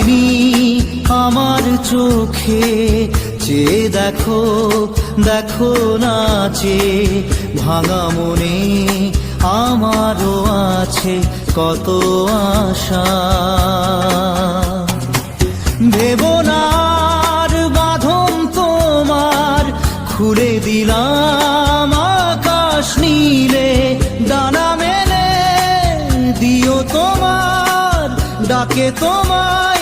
মায়াবিনী আমার চোখে যে দেখো দেখো নাচে, ভাঙা মনে আমারও আছে কত আশা। ভেবনার বাঁধন তোমার, খুলে দিলাম আকাশ নীলে ডানা মেলে দিও তোমার, ডাকে তোমায়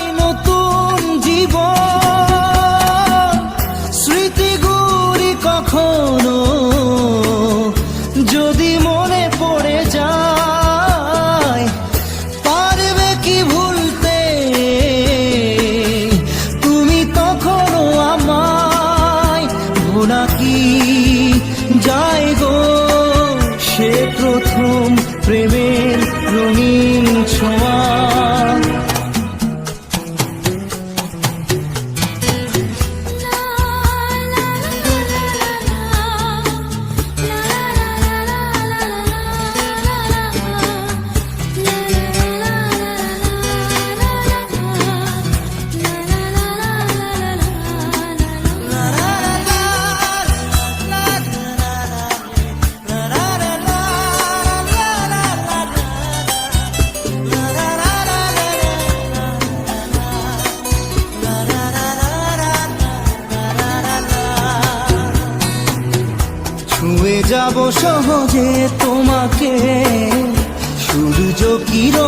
ভোলা যাই গো সে প্রথম প্রেমের সহজে তোমাকে। সূর্য কিরণ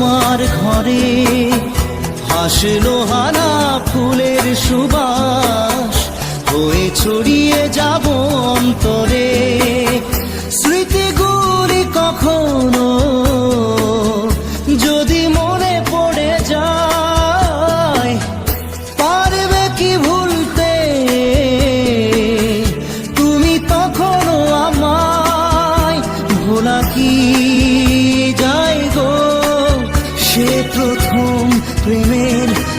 তোমার ঘরে হাসলো হানা ফুলের সুবাস। হয়ে ছড়িয়ে যাব অন্তরে। স্মৃতিগুলি কখনো যদি মনে পড়ে যায়, পারবে কি ভুলতে? তুমি তখনও আমায় ভোলা কি?